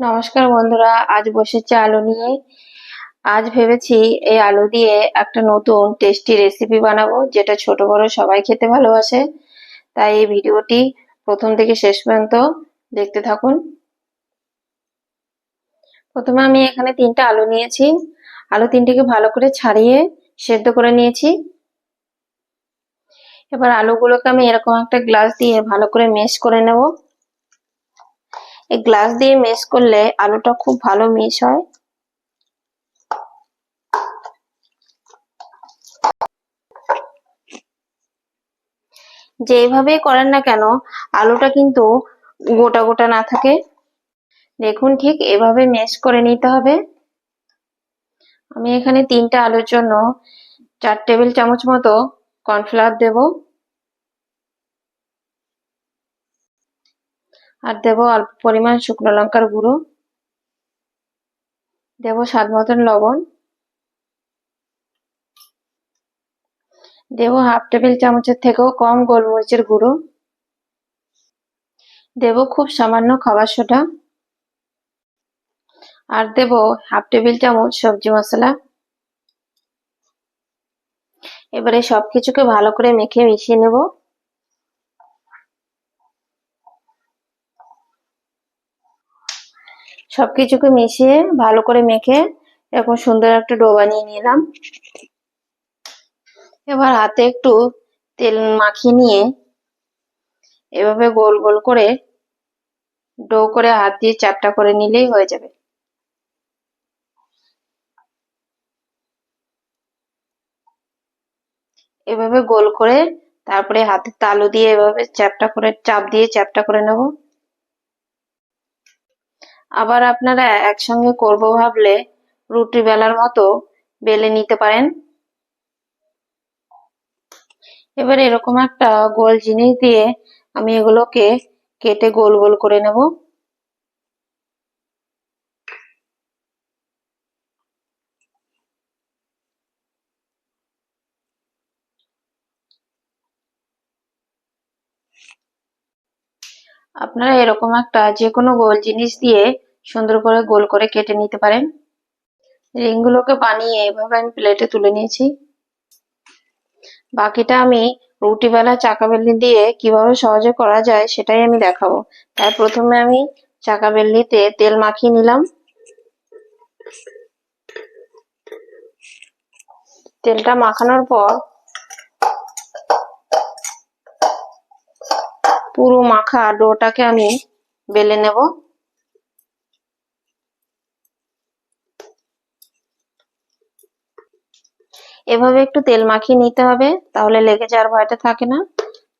নমস্কার বন্ধুরা, আজ বসেছি আলু নিয়ে। আজ ভেবেছি এই আলু দিয়ে একটা নতুন টেস্টি রেসিপি বানাবো, যেটা ছোট বড় সবাই খেতে ভালোবাসে। তাই এই ভিডিওটি প্রথম থেকে শেষ পর্যন্ত দেখতে থাকুন। প্রথমে আমি এখানে তিনটা আলু নিয়েছি। আলু তিনটিকে ভালো করে ছাড়িয়ে সেদ্ধ করে নিয়েছি। এবার আলুগুলোকে আমি এরকম একটা গ্লাস দিয়ে ভালো করে মেশ করে নেব। এই গ্লাস দিয়ে মেশ করলে আলুটা খুব ভালো মিশ হয়। যেভাবেই করেন না কেন, আলুটা কিন্তু গোটা গোটা না থাকে। দেখুন ঠিক এভাবে মেশ করে নিতে হবে। আমি এখানে তিনটা আলুর জন্য চার টেবিল চামচ মতো কর্নফ্লাওয়ার দেবো। আর দেবো অল্প পরিমাণ শুকনো লঙ্কার গুঁড়ো। দেবো স্বাদ মতন লবণ। দেবো হাফ টেবিল চামচের থেকেও কম গোলমরিচের গুঁড়ো। দেবো খুব সামান্য খাবার সোডা। আর দেবো হাফ টেবিল চামচ সবজি মশলা। এবারে সবকিছুকে ভালো করে মেখে মিশিয়ে নেব। সবকিছুকে মিশিয়ে ভালো করে মেখে এরকম সুন্দর একটা ডো বানিয়ে নিলাম। এবার হাতে একটু তেল মাখিয়ে নিয়ে এভাবে গোল গোল করে ডো করে হাত দিয়ে চাপটা করে নিলেই হয়ে যাবে। এভাবে গোল করে তারপরে হাতে তালু দিয়ে এভাবে চ্যাপটা করে, চাপ দিয়ে চ্যাপটা করে নেব। আবার আপনারা একসঙ্গে করব ভাবলে রুটি বেলার মতো বেলে নিতে পারেন। এবার এরকম একটা গোল জিনিস দিয়ে আমি এগুলোকে কেটে গোল গোল করে নেব। আপনারা এরকম একটা যে কোনো গোল জিনিস দিয়ে সুন্দর করে গোল করে কেটে নিতে পারেন। রিংগুলোকে বানিয়ে এভাবে আমি প্লেটে তুলে নিয়েছি। বাকিটা আমি রুটি বেলা চাকা বেলনি দিয়ে কীভাবে সহজে করা যায় সেটাই আমি দেখাবো। তাই প্রথমে আমি চাকা বেলনিতে তেল মাখিয়ে নিলাম। তেলটা মাখানোর পর পুরো মাখা ডোটাকে আমি বেলে নেব। এভাবে একটু তেল মাখিয়ে নিতে হবে, তাহলে লেগে যাওয়ার ভয়টা থাকে না।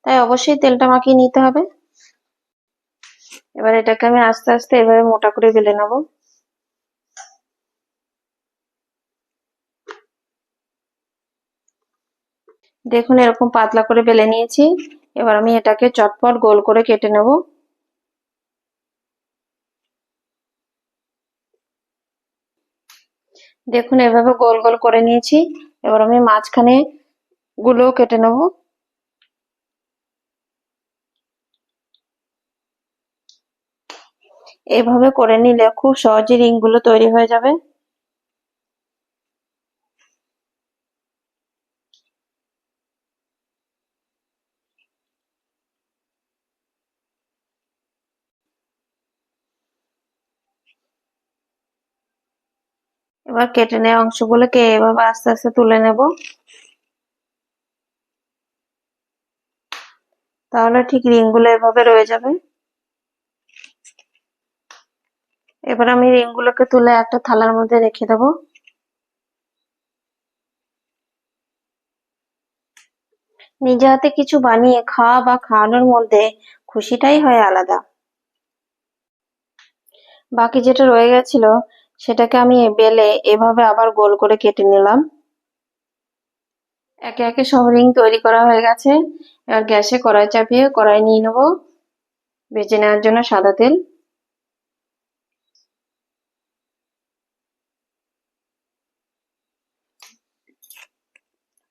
তাই অবশ্যই তেলটা মাখিয়ে নিতে হবে। এবার এটাকে আমি আস্তে আস্তে এভাবে মোটা করে বেলে নেব। দেখুন, এরকম পাতলা করে বেলে নিয়েছি। এবার আমি এটাকে চটপট গোল করে কেটে নেব। দেখুন, এভাবে গোল গোল করে নিয়েছি। এবার আমি মাঝখানে গুলো কেটে নেব। এভাবে করে নিলে খুব সহজে রিংগুলো তৈরি হয়ে যাবে। এবার কেটে নেওয়া অংশগুলোকে এভাবে আস্তে আস্তে তুলে নেব। তাহলে ঠিক রিংগুলো এভাবে রয়ে যাবে। এবার আমি রিংগুলোকে তুলে একটা থালার মধ্যে রেখে দেব। নিজে হাতে কিছু বানিয়ে খাওয়া বা খাওয়ানোর মধ্যে খুশিটাই হয় আলাদা। বাকি যেটা রয়ে গেছিল সেটাকে আমি বেলে এভাবে আবার গোল করে কেটে নিলাম। একে একে সব রিং তৈরি করা হয়ে গেছে। এবার গ্যাসে কড়াই চাপিয়ে কড়াই নিয়ে নেব। ভেজে নেওয়ার জন্য সাদা তেল।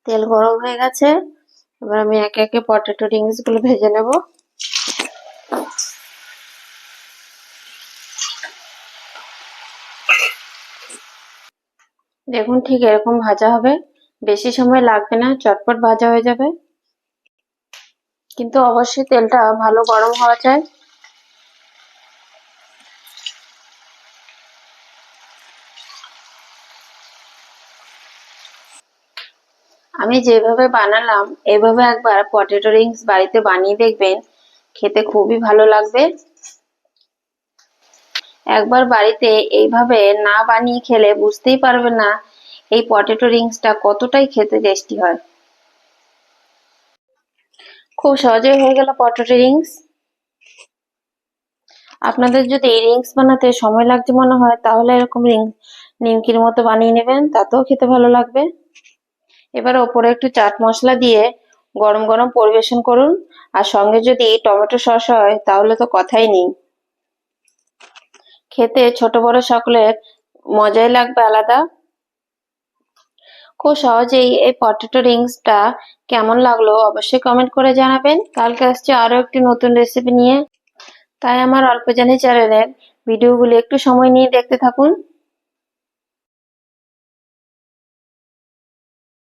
তেল গরম হয়ে গেছে। এবার আমি একে একে পটেটো রিংসগুলো ভেজে নেব। দেখুন, ঠিক এরকম ভাজা হবে। বেশি সময় লাগবে না, চটপট ভাজা হয়ে যাবে। কিন্তু অবশ্যই তেলটা ভালো গরম হওয়া চাই। আমি যেভাবে বানালাম, এভাবে একবার পটেটো রিংস বাড়িতে বানিয়ে দেখবেন, খেতে খুবই ভালো লাগবে। একবার বাড়িতে এইভাবে না বানিয়ে খেলে বুঝতেই পারবে না এই পটেটো রিংসটা কতটাই খেতে টেস্টি হয়। খুব সহজেই হয়ে গেল পটেটো রিংস আপনাদের যদি এই রিংস বানাতে সময় লাগছে মনে হয়, তাহলে এরকম রিং, নিমকির মতো বানিয়ে নেবেন, তাতেও খেতে ভালো লাগবে। এবার ওপরে একটু চাট মশলা দিয়ে গরম গরম পরিবেশন করুন। আর সঙ্গে যদি টমেটো সস হয়, তাহলে তো কথাই নেই। খেতে ছোট বড় সকলের মজাই লাগবে আলাদা। খুব সহজেই এই পটেটো রিংসটা কেমন লাগল অবশ্যই কমেন্ট করে জানাবেন। কালকে আসছে আরও একটি নতুন রেসিপি নিয়ে। তাই আমার অল্প জানি চ্যানেলের ভিডিওগুলি একটু সময় নিয়ে দেখতে থাকুন।